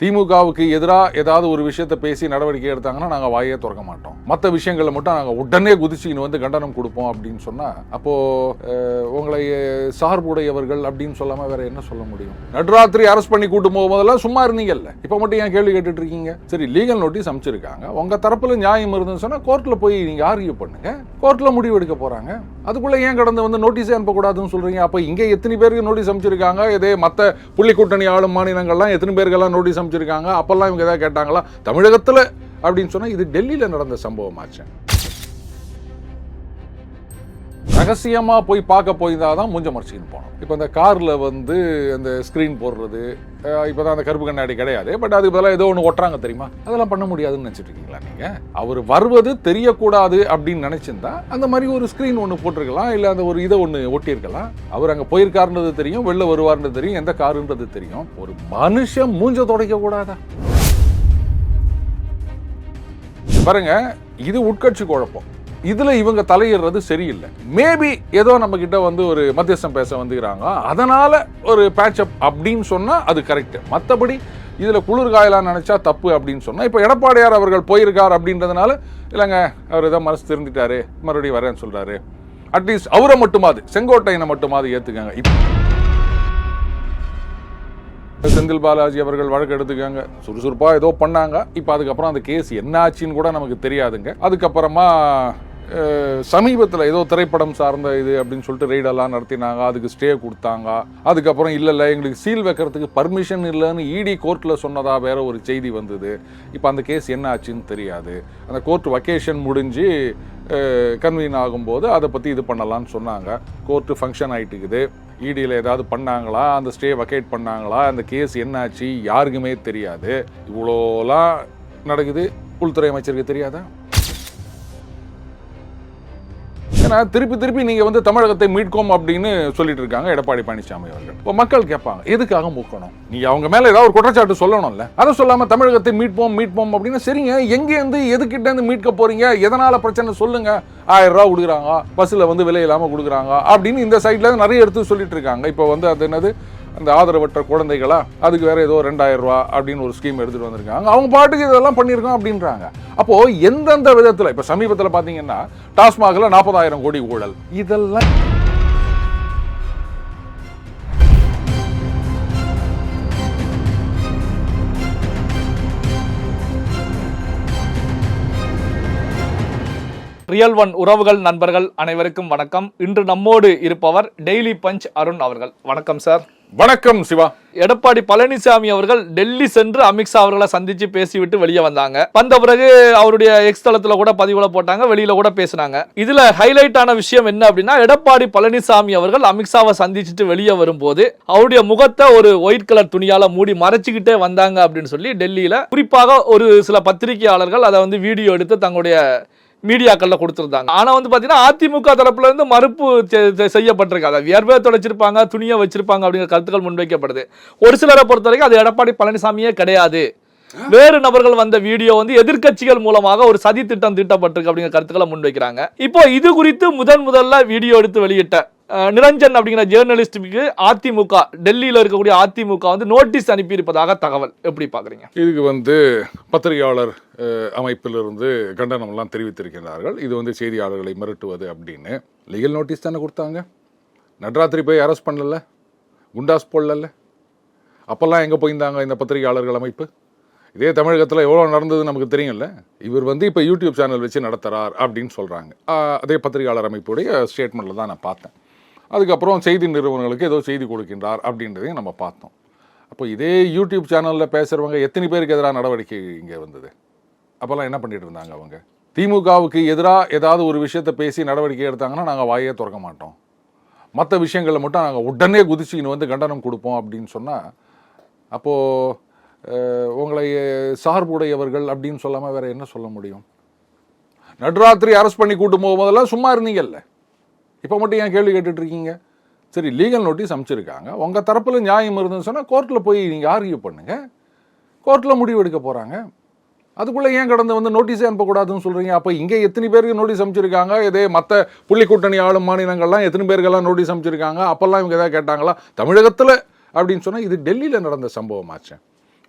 திமுகவுக்கு எதிராக ஏதாவது ஒரு விஷயத்தை பேசி நடவடிக்கை எடுத்தாங்கன்னா நாங்கள் வாயே திறக்க மாட்டோம். மற்ற விஷயங்களை மட்டும் நாங்கள் உடனே குதிச்சுக்கின்னு வந்து கண்டனம் கொடுப்போம் அப்படின்னு சொன்னால் அப்போது உங்களை சார்புடையவர்கள் அப்படின்னு சொல்லாமல் வேற என்ன சொல்ல முடியும்? நடுராத்திரி அரெஸ்ட் பண்ணி கூட்டு போகும்போதெல்லாம் சும்மா இருந்தீங்கல்ல? இப்போ மட்டும் ஏன் கேள்வி கேட்டுட்டு இருக்கீங்க? சரி லீகல் நோட்டீஸ் அமைச்சிருக்காங்க உங்கள் தரப்பில் நியாயம் இருந்துன்னு சொன்னால் கோர்ட்டில் போய் நீங்கள் ஆர்கியூ பண்ணுங்க. கோர்ட்டில் முடிவு எடுக்க போகிறாங்க அதுக்குள்ளே ஏன் கடந்து வந்து நோட்டீஸே அனுப்பக்கூடாதுன்னு சொல்கிறீங்க அப்போ இங்கே எத்தனை பேருக்கு நோட்டீஸ் அமைச்சிருக்காங்க இதே மற்ற புள்ளி கூட்டணி ஆளும் மாநிலங்கள்லாம் எத்தனை பேருக்கெல்லாம் நோட்டீஸ் அமைச்சிருக்காங்க அப்பெல்லாம் இவங்க எதாவது கேட்டாங்களா? தமிழகத்தில் அப்படின்னு சொன்னா இது டெல்லியில் நடந்த சம்பவமாச்சு. ரகசியமாக போய் பார்க்க போயிருந்தால் தான் மூஞ்ச மறைச்சின்னு போனோம். இப்போ இந்த காரில் வந்து அந்த ஸ்க்ரீன் போடுறது இப்போ தான் அந்த கருப்பு கண்ணாடி கிடையாது. பட் அதுக்கு பதிலாக ஏதோ ஒன்று ஒட்டுறாங்க தெரியுமா? அதெல்லாம் பண்ண முடியாதுன்னு நினச்சிட்டு இருக்கீங்களா நீங்கள் அவர் வருவது தெரியக்கூடாது அப்படின்னு நினச்சிருந்தா அந்த மாதிரி ஒரு ஸ்க்ரீன் ஒன்று போட்டிருக்கலாம். இல்லை அந்த ஒரு இதை ஒன்று ஒட்டியிருக்கலாம். அவர் அங்கே போயிருக்காருன்றது தெரியும் வெளில வருவார்ன்றது தெரியும் எந்த காருன்றது தெரியும். ஒரு மனுஷன் மூஞ்ச துடைக்க கூடாதா? பாருங்க இது உட்கட்சி குழப்பம். இதில் இவங்க தலையிடுறது சரியில்லை. மேபி ஏதோ நம்ம கிட்ட வந்து ஒரு மத்தியஸ்தம் பேச வந்துக்கிறாங்க. அதனால ஒரு பேட்சப் அப்படின்னு சொன்னால் அது கரெக்டு மற்றபடி இதில் குளிர் நினச்சா தப்பு அப்படின்னு சொன்னால் இப்போ எடப்பாடியார் அவர்கள் போயிருக்கார் அப்படின்றதுனால இல்லைங்க அவர் ஏதோ மனசு திருந்திட்டாரு மறுபடியும் வரேன்னு சொல்கிறாரு அட்லீஸ்ட் அவரை மட்டுமாது செங்கோட்டையனை மட்டுமாது ஏத்துக்கங்க. இப்போ செந்தில் பாலாஜி அவர்கள் வழக்கு எடுத்துக்காங்க. சுறுசுறுப்பாக ஏதோ பண்ணாங்க. இப்போ அதுக்கப்புறம் அந்த கேஸ் என்ன ஆச்சுன்னு கூட நமக்கு தெரியாதுங்க. அதுக்கப்புறமா சமீபத்தில் ஏதோ திரைப்படம் சார்ந்த இது அப்படின்னு சொல்லிட்டு ரெய்டெல்லாம் நடத்தினாங்க. அதுக்கு ஸ்டே கொடுத்தாங்க. அதுக்கப்புறம் இல்லை இல்லை எங்களுக்கு சீல் வைக்கிறதுக்கு பர்மிஷன் இல்லைன்னு இடி கோர்ட்டில் சொன்னதாக வேற ஒரு செய்தி வந்தது. இப்போ அந்த கேஸ் என்ன ஆச்சுன்னு தெரியாது. அந்த கோர்ட் வக்கேஷன் முடிஞ்சு கன்வீன் ஆகும்போது அதை பற்றி இது பண்ணலாம்னு சொன்னாங்க. கோர்ட்டு ஃபங்க்ஷன் ஆகிட்டுக்குது இடியில் ஏதாவது பண்ணாங்களா? அந்த ஸ்டே வக்கேட் பண்ணாங்களா? அந்த கேஸ் என்னாச்சு? யாருக்குமே தெரியாது. இவ்வளோலாம் நடக்குது. உள்துறை அமைச்சருக்கு தெரியாதா? ஏன்னா திருப்பி திருப்பி நீங்க வந்து தமிழகத்தை மீட்கும் அப்படின்னு சொல்லிட்டு இருக்காங்க எடப்பாடி பழனிசாமி அவர்கள். இப்போ மக்கள் கேட்பாங்க எதுக்காக மூக்கணும்? நீ அவங்க மேல ஏதாவது ஒரு குற்றச்சாட்டு சொல்லணும்ல? அதை சொல்லாம தமிழகத்தை மீட்போம் மீட்போம் அப்படின்னு சரிங்க எங்க இருந்து எதுக்கிட்ட இருந்து மீட்க போறீங்க? எதனால பிரச்சனை சொல்லுங்க? ஆயிரம் ரூபா கொடுக்குறாங்க பஸ்ஸில் வந்து விலை இல்லாம கொடுக்குறாங்க அப்படின்னு இந்த சைட்ல நிறைய எடுத்து சொல்லிட்டு இருக்காங்க. இப்போ வந்து அது என்னது? அந்த ஆதரவற்ற குழந்தைகளா அதுக்கு வேற ஏதோ ரெண்டாயிரம் ரூபா அப்படின்னு ஒரு ஸ்கீம் எடுத்துட்டு வந்திருக்காங்க. அவங்க பாட்டுக்கு இதெல்லாம் பண்ணியிருக்கோம் அப்படின்றாங்க. அப்போ எந்தெந்த விதத்துல இப்ப சமீபத்தில் பாத்தீங்கன்னா டாஸ்மாக்ல நாற்பதாயிரம் கோடி ஊழல். இதெல்லாம் ரியல் ஒன் உறவுகள் நண்பர்கள் அனைவருக்கும் வணக்கம். இன்று நம்மோடு இருப்பவர் டெய்லி பஞ்ச் அருண் அவர்கள். வணக்கம் சார். வணக்கம் சிவா. எடப்பாடி பழனிசாமி அவர்கள் டெல்லி சென்று அமித்ஷா அவர்களை சந்திச்சு பேசிவிட்டு வெளியே வந்தாங்க. வந்த பிறகு அவருடைய எக்ஸ் தளத்துல கூட பதிவுல போட்டாங்க வெளியில கூட பேசினாங்க. இதுல ஹைலைட் ஆன விஷயம் என்ன அப்படின்னா எடப்பாடி பழனிசாமி அவர்கள் அமித்ஷாவை சந்திச்சுட்டு வெளியே வரும்போது அவருடைய முகத்தை ஒரு ஒயிட் கலர் துணியால மூடி மறைச்சுக்கிட்டே வந்தாங்க அப்படின்னு சொல்லி டெல்லியில குறிப்பாக ஒரு சில பத்திரிகையாளர்கள் அதை வந்து வீடியோ எடுத்து தங்களுடைய மீடியாக்களில் கொடுத்துருந்தாங்க. ஆனால் வந்து பார்த்தீங்கன்னா அதிமுக தரப்புலேருந்து மறுப்பு செ- செய்யப்பட்டிருக்கு. அதை வியர்வை தொலைச்சிருப்பாங்க துணியை வச்சிருப்பாங்க அப்படிங்கிற கருத்துக்கள் முன்வைக்கப்படுது. ஒரு சிலரை பொறுத்த வரைக்கும் அது எடப்பாடி பழனிசாமியே கிடையாது. வேறு நபர்கள் வந்த வீடியோ வந்து எதிர்க்கட்சிகள் மூலமாக ஒரு சதி திட்டம் தீட்டப்பட்டிருக்கு அப்படிங்கிற கருத்துக்களை முன்வைக்கிறாங்க. இப்போ இது குறித்து முதன் முதல்ல வீடியோ எடுத்து வெளியிட்ட நிரஞ்சன் அப்படிங்கிற ஜேர்னலிஸ்டுக்கு அதிமுக டெல்லியில் இருக்கக்கூடிய அதிமுக வந்து நோட்டீஸ் அனுப்பியிருப்பதாக தகவல். எப்படி பார்க்குறீங்க? இதுக்கு வந்து பத்திரிகையாளர் அமைப்பிலிருந்து கண்டனம்லாம் தெரிவித்திருக்கிறார்கள். இது வந்து செய்தியாளர்களை மிரட்டுவது அப்படின்னு. லீகல் நோட்டீஸ் தானே கொடுத்தாங்க. நட்ராத்திரி போய் அரெஸ்ட் பண்ணல. குண்டாஸ் போடல. அப்போல்லாம் எங்கே போயிருந்தாங்க இந்த பத்திரிகையாளர்கள் அமைப்பு? இதே தமிழகத்தில் எவ்வளோ நடந்தது நமக்கு தெரியும்ல. இவர் வந்து இப்போ யூடியூப் சேனல் வச்சு நடத்துகிறார் அப்படின்னு சொல்கிறாங்க அதே பத்திரிகையாளர் அமைப்புடைய ஸ்டேட்மெண்ட்டில் தான் நான் பார்த்தேன். அதுக்கப்புறம் செய்தி நிறுவனங்களுக்கு ஏதோ செய்தி கொடுக்கின்றார் அப்படின்றதையும் நம்ம பார்த்தோம். அப்போ இதே யூடியூப் சேனலில் பேசுகிறவங்க எத்தனை பேருக்கு எதிராக நடவடிக்கை இங்கே வந்தது? அப்போல்லாம் என்ன பண்ணிட்டு இருந்தாங்க அவங்க? திமுகவுக்கு எதிராக ஏதாவது ஒரு விஷயத்தை பேசி நடவடிக்கை எடுத்தாங்கன்னா நாங்கள் வாயே திறக்க மாட்டோம். மற்ற விஷயங்களை மட்டும் நாங்கள் உடனே குதிச்சுக்கின்னு வந்து கண்டனம் கொடுப்போம் அப்படின்னு சொன்னால் அப்போது உங்களை சார்புடையவர்கள் அப்படின்னு சொல்லாமல் வேறு என்ன சொல்ல முடியும்? நடுராத்திரி அரெஸ்ட் பண்ணி கூட்டு போகும்போதெல்லாம் சும்மா இருந்தீங்கல்ல? இப்போ மட்டும் ஏன் கேள்வி கேட்டுட்ருக்கீங்க? சரி லீகல் நோட்டீஸ் அமைச்சிருக்காங்க. உங்கள் தரப்பில் நியாயம் இருந்துன்னு சொன்னால் கோர்ட்டில் போய் நீங்கள் ஆர்கியூ பண்ணுங்கள் கோர்ட்டில் முடிவு எடுக்க போகிறாங்க அதுக்குள்ளே ஏன் கடந்து வந்து நோட்டீஸே அனுப்பக்கூடாதுன்னு சொல்கிறீங்க அப்போ இங்கே எத்தனை பேருக்கு நோட்டீஸ் அமைச்சிருக்காங்க? இதே மற்ற புள்ளி கூட்டணி ஆளும் மாநிலங்கள்லாம் எத்தனை பேருக்கெல்லாம் நோட்டீஸ் அமைச்சிருக்காங்க? அப்போல்லாம் இவங்க எதாவது கேட்டாங்களா? தமிழகத்தில் அப்படின்னு சொன்னால் இது டெல்லியில் நடந்த சம்பவமாச்சு.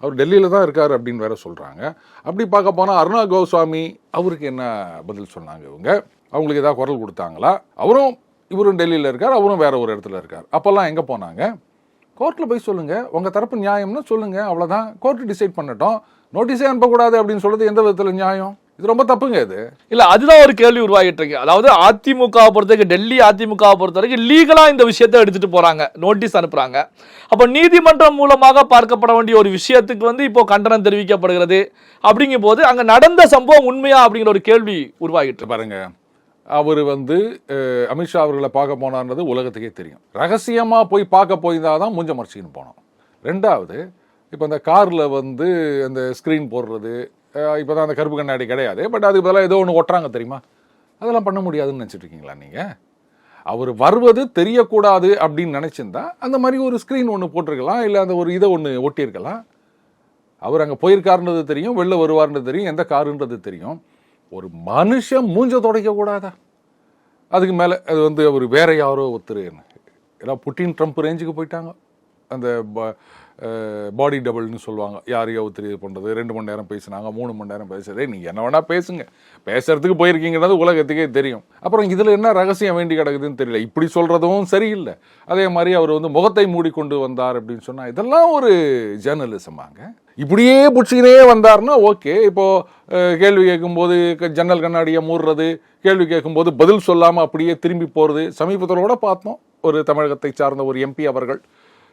அவர் டெல்லியில் தான் இருக்கார் அப்படின்னு வேற சொல்கிறாங்க அப்படி பார்க்க போனால் அருணா கோஸ்வாமி அவருக்கு என்ன பதில் சொன்னாங்க இவங்க? அவங்களுக்கு ஏதாவது குரல் கொடுத்தாங்களா? அவரும் இவரும் டெல்லியில் இருக்கார் அவரும் வேற ஒரு இடத்துல இருக்கார். அப்போல்லாம் எங்கே போனாங்க? கோர்ட்டில் போய் சொல்லுங்க. உங்கள் தரப்பு நியாயம்னு சொல்லுங்க. அவ்வளோதான் கோர்ட்டு டிசைட் பண்ணட்டும். நோட்டீஸே அனுப்பக்கூடாது அப்படின்னு சொல்றது எந்த விதத்தில் நியாயம்? இது ரொம்ப தப்புங்க இது. இல்ல அதுதான் ஒரு கேள்வி உருவாகிட்டு இருக்கு அதாவது அதிமுக பொறுத்தவரைக்கும் டெல்லி அதிமுக பொறுத்த வரைக்கும் லீகலா இந்த விஷயத்தை எடுத்துட்டு போறாங்க. நோட்டீஸ் அனுப்புறாங்க. அப்ப நீதிமன்றம் மூலமாக பார்க்கப்பட வேண்டிய ஒரு விஷயத்துக்கு வந்து இப்போ கண்டனம் தெரிவிக்கப்படுகிறது. அப்படிங்கும் போது அங்க நடந்த சம்பவம் உண்மையா அப்படிங்கிற ஒரு கேள்வி உருவாகிட்டு. பாருங்க. அவர் வந்து அமித்ஷா அவர்களை பார்க்க போனான்றது உலகத்துக்கே தெரியும். ரகசியமாக போய் பார்க்க போயிருந்தால் தான் மூஞ்ச மறைச்சின்னு போனோம். ரெண்டாவது இப்போ இந்த காரில் வந்து அந்த ஸ்க்ரீன் போடுறது இப்போ தான் அந்த கருப்பு கண்ணாடி கிடையாது. பட் அதுக்கு பதிலாக ஏதோ ஒன்று ஒட்டுறாங்க தெரியுமா? அதெல்லாம் பண்ண முடியாதுன்னு நினச்சிட்ருக்கீங்களா நீங்கள் அவர் வருவது தெரியக்கூடாது அப்படின்னு நினச்சிருந்தா அந்த மாதிரி ஒரு ஸ்க்ரீன் ஒன்று போட்டிருக்கலாம் இல்லை அந்த ஒரு இதை ஒன்று ஒட்டியிருக்கலாம். அவர் அங்கே போயிருக்காருன்றது தெரியும் வெளில வருவார்ன்றது தெரியும் எந்த காருன்றது தெரியும். ஒரு மனுஷன் மூஞ்ச துடைக்க கூடாதா? அதுக்கு மேலே அது வந்து அவர் வேற யாரோ ஒருத்தர். ஏன்னா புட்டின் ட்ரம்ப் ரேஞ்சுக்கு போயிட்டாங்க. அந்த பாடி டபுள்னு சொல்லுவாங்க. யாரையோ ஒருத்தர் இது பண்ணுறது ரெண்டு மணி நேரம் பேசுனாங்க மூணு மணி நேரம் பேசுறதே நீங்கள் என்ன வேணால் பேசுங்க. பேசுறதுக்கு போயிருக்கீங்கிறது உலகத்துக்கே தெரியும். அப்புறம் இதில் என்ன ரகசியம் வேண்டி கிடக்குதுன்னு தெரியல. இப்படி சொல்கிறதும் சரியில்லை. அதே மாதிரி அவர் வந்து முகத்தை மூடிக்கொண்டு வந்தார் அப்படின்னு சொன்னால் இதெல்லாம் ஒரு ஜேர்னலிசமாங்க இப்படியே பிடிச்சிக்கினே வந்தார்னா ஓகே. இப்போது கேள்வி கேட்கும்போது ஜன்னல் கண்ணாடியை மூடுறது கேள்வி கேட்கும்போது பதில் சொல்லாமல் அப்படியே திரும்பி போகிறது சமீபத்தில் கூட பார்த்தோம். ஒரு தமிழகத்தை சார்ந்த ஒரு எம்பி அவர்கள்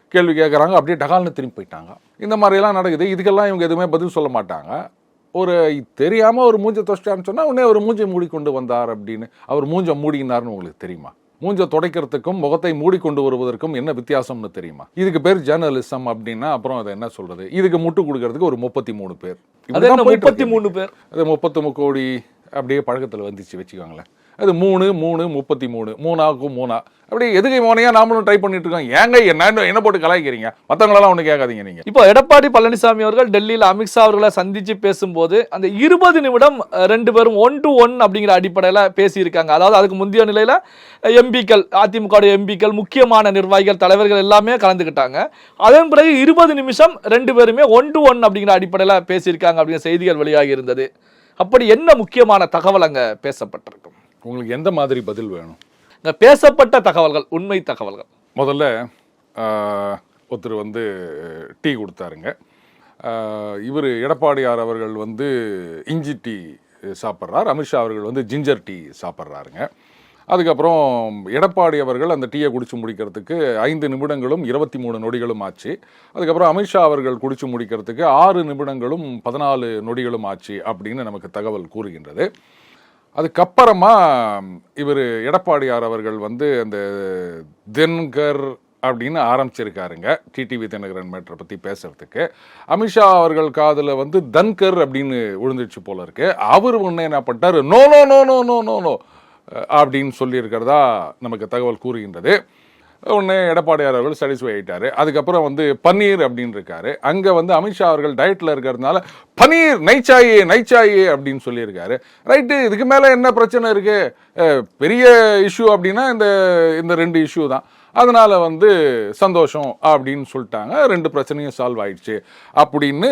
கேள்வி கேட்குறாங்க. அப்படியே டகால்னு திரும்பி போயிட்டாங்க. இந்த மாதிரியெல்லாம் நடக்குது. இதுக்கெல்லாம் இவங்க எதுவுமே பதில் சொல்ல மாட்டாங்க. ஒரு தெரியாமல் ஒரு மூஞ்ச தொஷ்டான்னு சொன்னால் உடனே அவர் மூஞ்சை மூடிக்கொண்டு வந்தார் அப்படின்னு. அவர் மூஞ்ச மூடினார்னு உங்களுக்கு தெரியுமா? மூஞ்ச துடைக்கிறதுக்கும் முகத்தை மூடிக்கொண்டு வருவதற்கும் என்ன வித்தியாசம்னு தெரியுமா? இதுக்கு பேர் ஜேர்னலிசம் அப்படின்னா அப்புறம் அதை என்ன சொல்றது? இதுக்கு முட்டு கொடுக்கறதுக்கு ஒரு முப்பத்தி மூணு பேர். முப்பத்தி. மூணு பேர்? அது முப்பத்து கோடி அப்படியே பழக்கத்தில் வந்துச்சு வச்சுக்கோங்களேன். அது மூணு மூணு முப்பத்தி மூணு. மூணாக்கும் மூணா. அப்படி எதுக்கு மோனையா நாமளும் ட்ரை பண்ணிட்டு இருக்கோம்? ஏங்க என்ன என்ன போட்டு கலாய்க்கிறீங்க? மற்றவங்களெல்லாம் ஒன்று கேட்காதீங்க நீங்க. இப்போ எடப்பாடி பழனிசாமி அவர்கள் டெல்லியில் அமித்ஷா அவர்களை சந்திச்சு பேசும்போது அந்த இருபது நிமிடம் ரெண்டு பேரும் ஒன் டு ஒன் அப்படிங்கிற அடிப்படையில் பேசியிருக்காங்க. அதாவது அதுக்கு முந்தைய நிலையில் எம்பிக்கள் அதிமுக எம்பிக்கள் முக்கியமான நிர்வாகிகள் தலைவர்கள் எல்லாமே கலந்துக்கிட்டாங்க அதன் பிறகு இருபது நிமிஷம் ரெண்டு பேருமே ஒன் டு ஒன் அப்படிங்கிற அடிப்படையில் பேசியிருக்காங்க அப்படிங்கிற செய்திகள் வெளியாகி இருந்தது. அப்படி என்ன முக்கியமான தகவல் அங்கே பேசப்பட்டிருக்கும்? உங்களுக்கு எந்த மாதிரி பதில் வேணும்? இந்த பேசப்பட்ட தகவல்கள் உண்மை தகவல்கள். முதல்ல ஒருத்தர் வந்து டீ கொடுத்தாருங்க. இவர் எடப்பாடியார் அவர்கள் வந்து இஞ்சி டீ சாப்பிட்றார். அமித்ஷா அவர்கள் வந்து ஜிஞ்சர் டீ சாப்பிட்றாருங்க. அதுக்கப்புறம் எடப்பாடி அவர்கள் அந்த டீயை குடிச்சு முடிக்கிறதுக்கு ஐந்து நிமிடங்களும் இருபத்தி மூணு நொடிகளும் ஆச்சு. அதுக்கப்புறம் அமித்ஷா அவர்கள் குடிச்சு முடிக்கிறதுக்கு ஆறு நிமிடங்களும் பதினாலு நொடிகளும் ஆச்சு அப்படின்னு நமக்கு தகவல் கூறுகின்றது. அதுக்கப்புறமா இவர் எடப்பாடியார் அவர்கள் வந்து அந்த தென்கர் அப்படின்னு ஆரம்பிச்சிருக்காருங்க டிடிவி தினகரன் மேட்டரை பற்றி பேசுறதுக்கு. அமித்ஷா அவர்கள் காதில் வந்து தன்கர் அப்படின்னு விழுந்துச்சு போல இருக்கு. அவர் ஒன்று என்ன பண்ணிட்டாரு? No no no no no no no அப்படின்னு சொல்லியிருக்கிறதா நமக்கு தகவல் கூறுகின்றது. ஒன்று எடப்பாடியார் அவர்கள் சாட்டிஸ்ஃபை ஆகிட்டாரு அதுக்கப்புறம் வந்து பன்னீர் அப்படின்னு இருக்காரு. அங்கே வந்து அமித்ஷா அவர்கள் டயட்டில் இருக்கிறதுனால பன்னீர் நைச்சாயே நைச்சாயே அப்படின்னு சொல்லியிருக்காரு. ரைட்டு இதுக்கு மேலே என்ன பிரச்சனை இருக்குது பெரிய இஷ்யூ அப்படின்னா இந்த இந்த ரெண்டு இஷ்யூ தான். அதனால் வந்து சந்தோஷம் அப்படின்னு சொல்லிட்டாங்க. ரெண்டு பிரச்சனையும் சால்வ் ஆயிடுச்சு. அப்படின்னு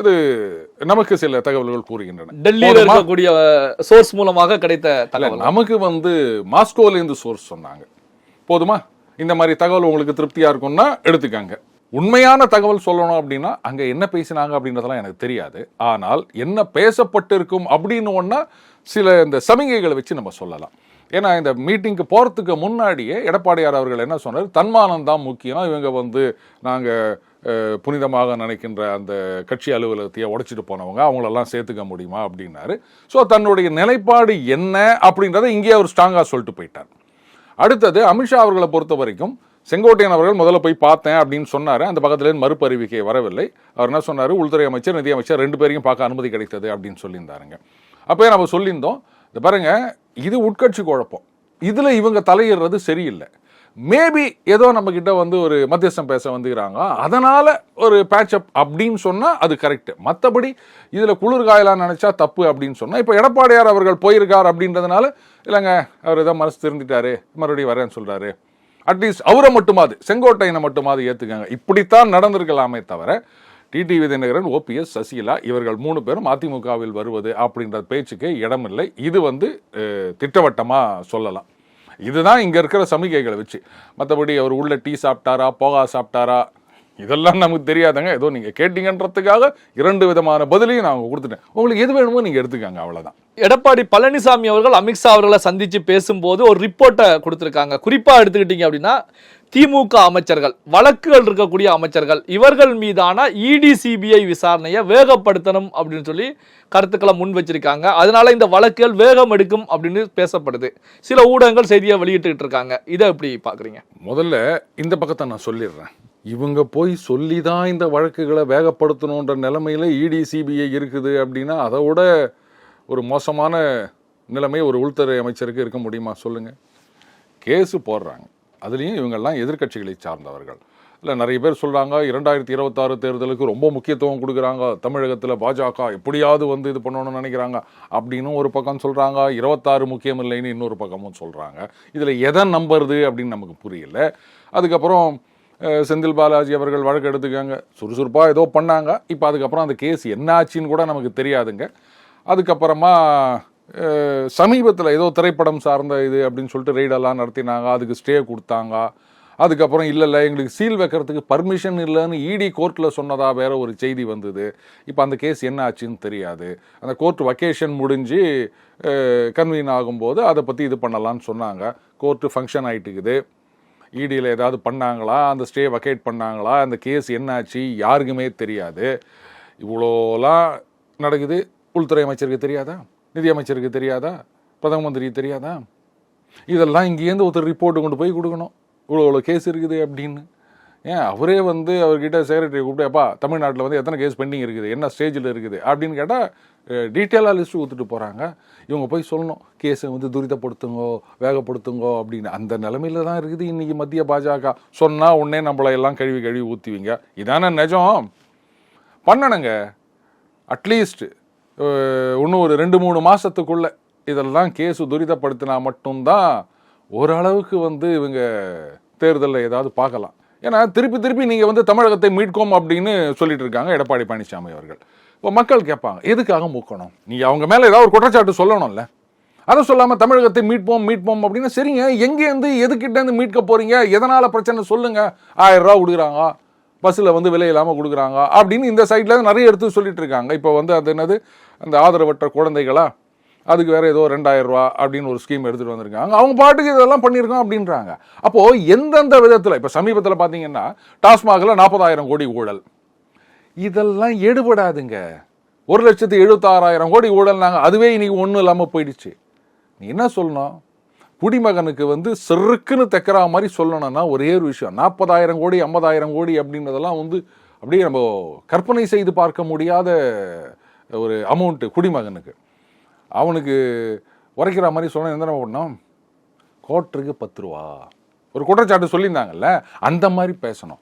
இது நமக்கு சில தகவல்கள் கூறுகின்றன. டெல்லியில்? இருக்கக்கூடிய சோர்ஸ் மூலமாக கிடைத்த தகவல் நமக்கு வந்து மாஸ்கோல இருந்து சோர்ஸ் சொன்னாங்க. போதுமா? இந்த மாதிரி தகவல் உங்களுக்கு திருப்தியா இருக்கும்னா எடுத்துக்கங்க. உண்மையான தகவல் சொல்லணும் அப்படின்னா அங்க என்ன பேசினாங்க அப்படின்றதெல்லாம் எனக்கு தெரியாது. ஆனால் என்ன பேசப்பட்டிருக்கும் அப்படின்னு ஒன்னா சில இந்த சமிகைகளை வச்சு நம்ம சொல்லலாம். ஏன்னா இந்த மீட்டிங்க்கு போறதுக்கு முன்னாடியே எடப்பாடியார் அவர்கள் என்ன சொன்னார்? தன்மானம் தான் முக்கியம். இவங்க வந்து நாங்க அஹ், புனிதமாக நினைக்கின்ற அந்த கட்சி அலுவலகத்தையே உடைச்சிட்டு போனவங்க அவங்களெல்லாம் சேர்த்துக்க முடியுமா அப்படின்னாரு. ஸோ தன்னுடைய நிலைப்பாடு என்ன அப்படின்றத இங்கேயே அவர் ஸ்ட்ராங்காக சொல்லிட்டு போயிட்டார். அடுத்தது அமித்ஷா அவர்களை பொறுத்த வரைக்கும் செங்கோட்டையன் அவர்கள் முதல்ல போய் பார்த்தேன் அப்படின்னு சொன்னார். அந்த பக்கத்துலேருந்து மறுப்பறிவிக்கை மறுப்பு அறிவிக்கை வரவில்லை. அவர் என்ன சொன்னார்? உள்துறை அமைச்சர் நிதி அமைச்சர் ரெண்டு பேரையும் பார்க்க அனுமதி கிடைத்தது அப்படின்னு சொல்லியிருந்தாருங்க. அப்போ நம்ம சொல்லியிருந்தோம் இந்த பாருங்கள் இது உட்கட்சி குழப்பம். இதில் இவங்க தலையிடுறது சரியில்லை. மேபி ஏதோ நம்ம கிட்ட வந்து ஒரு மத்தியஸ்தம் பேச வந்துக்கிறாங்க. அதனால ஒரு பேட்சப் அப்படின்னு சொன்னால் அது கரெக்டு மற்றபடி இதில் குளிர் நினச்சா தப்பு அப்படின்னு சொன்னால் இப்போ எடப்பாடியார் அவர்கள் போயிருக்கார் அப்படின்றதுனால இல்லைங்க அவர் ஏதோ மனசு திருந்திட்டாரு மறுபடியும் வரேன்னு சொல்கிறாரு அட்லீஸ்ட் அவரை மட்டுமாது செங்கோட்டையனை மட்டுமாது ஏற்றுக்காங்க இப்படித்தான் நடந்திருக்கலாமே தவிர டிடி விதிநகரன் ஓபிஎஸ் சசிகலா இவர்கள் மூணு பேரும் அதிமுகவில் வருவது அப்படின்ற பேச்சுக்கு இடமில்லை. இது வந்து திட்டவட்டமாக சொல்லலாம். இதுதான் இங்கே இருக்கிற சமிகைகளை வச்சு. மற்றபடி அவர் உள்ள டீ சாப்பிட்டாரா போகா சாப்பிட்டாரா இதெல்லாம் நமக்கு தெரியாதுங்க. ஏதோ நீங்க கேட்டீங்கன்றதுக்காக இரண்டு விதமான பதிலையும் நான் கொடுத்துட்டேன். உங்களுக்கு எது வேணுமோ நீங்க எடுத்துக்கங்க அவ்வளவுதான். எடப்பாடி பழனிசாமி அவர்கள் அமித்ஷா அவர்களை சந்திச்சு பேசும்போது ஒரு ரிப்போர்ட்டை கொடுத்திருக்காங்க. குறிப்பா எடுத்துக்கிட்டீங்க அப்படின்னா திமுக அமைச்சர்கள் வழக்குகள் இருக்கக்கூடிய அமைச்சர்கள் இவர்கள் மீதான E இடி சிபிஐ விசாரணையை வேகப்படுத்தணும் அப்படின்னு சொல்லி கருத்துக்களை முன் வச்சிருக்காங்க. அதனால இந்த வழக்குகள் வேகம் எடுக்கும் அப்படின்னு பேசப்படுது. சில ஊடகங்கள் செய்தியை வெளியிட்டு இருக்காங்க. இதை எப்படி பாக்குறீங்க முதல்ல இந்த பக்கத்தை நான் சொல்லிடுறேன். இவங்க போய் சொல்லி தான் இந்த வழக்குகளை வேகப்படுத்தணுன்ற நிலைமையில் E இடி சிபிஐ இருக்குது அப்படின்னா அதை விட ஒரு மோசமான நிலைமை ஒரு உள்துறை அமைச்சருக்கு இருக்க முடியுமா? சொல்லுங்கள் கேஸு போடுறாங்க. அதுலேயும் இவங்கெல்லாம் எதிர்க்கட்சிகளை சார்ந்தவர்கள். இல்லை நிறைய பேர் சொல்கிறாங்க இரண்டாயிரத்தி இருபத்தாறு தேர்தலுக்கு ரொம்ப முக்கியத்துவம் கொடுக்குறாங்க. தமிழகத்தில் பாஜக எப்படியாவது வந்து இது பண்ணணும்னு நினைக்கிறாங்க. அப்படின்னு ஒரு பக்கம் சொல்கிறாங்க இருபத்தாறு முக்கியம் இல்லைன்னு இன்னொரு பக்கமும் சொல்கிறாங்க இதில் எதை நம்புறது அப்படின்னு நமக்கு புரியல. அதுக்கப்புறம் செந்தில் பாலாஜி அவர்கள் வழக்கு எடுத்துக்காங்க. சுறுசுறுப்பாக ஏதோ பண்ணாங்க. இப்போ அதுக்கப்புறம் அந்த கேஸ் என்ன ஆச்சுன்னு கூட நமக்கு தெரியாதுங்க. அதுக்கப்புறமா சமீபத்தில் ஏதோ திரைப்படம் சார்ந்த இது அப்படின்னு சொல்லிட்டு ரெய்டெல்லாம் நடத்தினாங்க. அதுக்கு ஸ்டே கொடுத்தாங்க. அதுக்கப்புறம் இல்லை இல்லை எங்களுக்கு சீல் வைக்கிறதுக்கு பர்மிஷன் இல்லைன்னு இடி கோர்ட்டில் சொன்னதாக வேற ஒரு செய்தி வந்தது. இப்போ அந்த கேஸ் என்ன ஆச்சுன்னு தெரியாது. அந்த கோர்ட் வக்கேஷன் முடிஞ்சு கன்வீன் ஆகும்போது அதை பற்றி இது பண்ணலான்னு சொன்னாங்க. கோர்ட்டு ஃபங்க்ஷன் ஆகிட்டுக்குது இடியில் ஏதாவது பண்ணாங்களா? அந்த ஸ்டே வக்கேட் பண்ணாங்களா? அந்த கேஸ் என்னாச்சு? யாருக்குமே தெரியாது. இவ்வளோலாம் நடக்குது. உள்துறை அமைச்சருக்கு தெரியாதா? நிதியமைச்சருக்கு தெரியாதா? பிரதம மந்திரிக்கு தெரியாதா? இதெல்லாம் இங்கேருந்து ஒருத்தர் ரிப்போர்ட்டு கொண்டு போய் கொடுக்கணும். இவ்வளோ இவ்வளோ கேஸ் இருக்குது அப்படின்னு. ஏன்? அவரே வந்து அவர்கிட்ட செக்ரட்டரி கூப்பிட்டு எப்பா தமிழ்நாட்டில் வந்து எத்தனை கேஸ் பெண்டிங் இருக்குது? என்ன ஸ்டேஜில் இருக்குது? அப்படின்னு கேட்டால் டீட்டெயிலாக லிஸ்ட் கொடுத்துட்டு போகிறாங்க இவங்க போய் சொல்லணும் கேஸை வந்து துரிதப்படுத்துங்கோ வேகப்படுத்துங்கோ அப்படின்னு. அந்த நிலமையில தான் இருக்குது இன்றைக்கி மத்திய பாஜக. சொன்னால் உடனே நம்மளை எல்லாம் கழுவி கழுவி ஊற்றுவீங்க இதானே நிஜம்? பண்ணணுங்க. அட்லீஸ்ட் இன்னும் ஒரு ரெண்டு மூணு மாதத்துக்குள்ளே இதெல்லாம் கேஸ் துரிதப்படுத்தினா மட்டும்தான் ஓரளவுக்கு வந்து இவங்க தேர்தலில் ஏதாவது பார்க்கலாம். ஏன்னா திருப்பி திருப்பி நீங்கள் வந்து தமிழகத்தை மீட்கோம் அப்படின்னு சொல்லிட்டு இருக்காங்க எடப்பாடி பழனிசாமி அவர்கள். இப்போ மக்கள் கேட்பாங்க எதுக்காக மூக்கணும்? நீங்கள் அவங்க மேலே ஏதாவது ஒரு குற்றச்சாட்டு சொல்லணும்ல. அதை சொல்லாமல் தமிழகத்தை மீட்போம் மீட்போம் அப்படின்னு சரிங்க. எங்கேருந்து எதுக்கிட்டேருந்து மீட்க போகிறீங்க எதனால் பிரச்சனை சொல்லுங்கள் ஆயிரம் ரூபா கொடுக்குறாங்க. பஸ்ஸில் வந்து விலை இல்லாமல் கொடுக்குறாங்க அப்படின்னு இந்த சைடில் நிறைய எடுத்து சொல்லிட்டு இருக்காங்க. இப்போ வந்து அது என்னது? அந்த ஆதரவற்ற குழந்தைகளா? அதுக்கு வேறு ஏதோ ரெண்டாயிரம் ரூபா அப்படின்னு ஒரு ஸ்கீம் எடுத்துகிட்டு வந்திருக்காங்க. அவங்க பாட்டுக்கு இதெல்லாம் பண்ணியிருக்கோம் அப்படின்றாங்க. அப்போது எந்தெந்த விதத்தில் இப்போ சமீபத்தில் பார்த்தீங்கன்னா டாஸ்மாகில் நாற்பதாயிரம் கோடி ஊழல். இதெல்லாம் எடுபடாதுங்க. ஒரு லட்சத்து எழுபத்தாறாயிரம் கோடி ஊழல்னாங்க அதுவே இன்றைக்கி ஒன்றும் இல்லாமல் போயிடுச்சு. நீ என்ன சொல்லணும்? குடிமகனுக்கு வந்து செருக்குன்னு தைக்கிறா மாதிரி சொல்லணும்னா ஒரே ஒரு விஷயம். நாற்பதாயிரம் கோடி ஐம்பதாயிரம் கோடி அப்படின்றதெல்லாம் வந்து அப்படியே நம்ம கற்பனை செய்து பார்க்க முடியாத ஒரு அமௌண்ட்டு குடிமகனுக்கு. அவனுக்கு உரைக்கிற மாதிரி சொன்ன என்ன பண்ணோம் கோட்டருக்கு பத்து ரூபா. ஒரு குற்றச்சாட்டு சொல்லியிருந்தாங்கல்ல அந்த மாதிரி பேசணும்.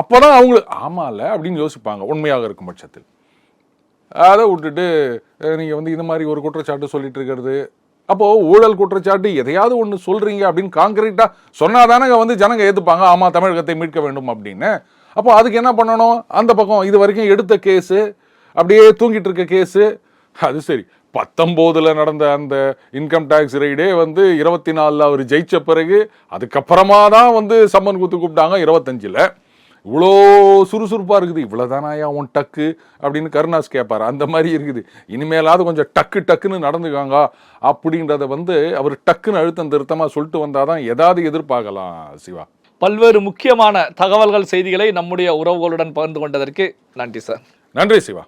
அப்போ தான் அவங்களுக்கு இல்லை அப்படின்னு யோசிப்பாங்க உண்மையாக இருக்கும் பட்சத்தில். அதை விட்டுட்டு நீங்கள் வந்து இந்த மாதிரி ஒரு குற்றச்சாட்டு சொல்லிட்டு இருக்கிறது அப்போது ஊழல் குற்றச்சாட்டு எதையாவது ஒன்று சொல்கிறீங்க அப்படின்னு காங்கிரீட்டாக சொன்னால் தானே வந்து ஜனங்க ஏற்றுப்பாங்க ஆமாம் தமிழகத்தை மீட்க வேண்டும் அப்படின்னு. அப்போ அதுக்கு என்ன பண்ணணும்? அந்த பக்கம் இது வரைக்கும் எடுத்த கேஸு அப்படியே தூங்கிட்டு இருக்க கேஸு. அது சரி பத்தொம்போதில் நடந்த அந்த இன்கம் டேக்ஸ் ரைடே வந்து இருபத்தி நாலில் அவர் ஜெயித்த பிறகு அதுக்கப்புறமா தான் வந்து சம்மன் கூத்து கூப்பிட்டாங்க இருபத்தஞ்சில். இவ்வளோ சுறுசுறுப்பாக இருக்குது. இவ்வளோதானாயா உன் டக்கு அப்படின்னு கருணாஸ் கேட்பார் அந்த மாதிரி இருக்குது. இனிமேலாவது கொஞ்சம் டக்கு டக்குன்னு நடந்துக்காங்க அப்படின்றத வந்து அவர் டக்குன்னு அழுத்தம் திருத்தமாக சொல்லிட்டு வந்தாதான் ஏதாவது எதிர்பார்க்கலாம் சிவா. பல்வேறு முக்கியமான தகவல்கள் செய்திகளை நம்முடைய உறவுகளுடன் பகிர்ந்து கொண்டதற்கு நன்றி சார். நன்றி சிவா.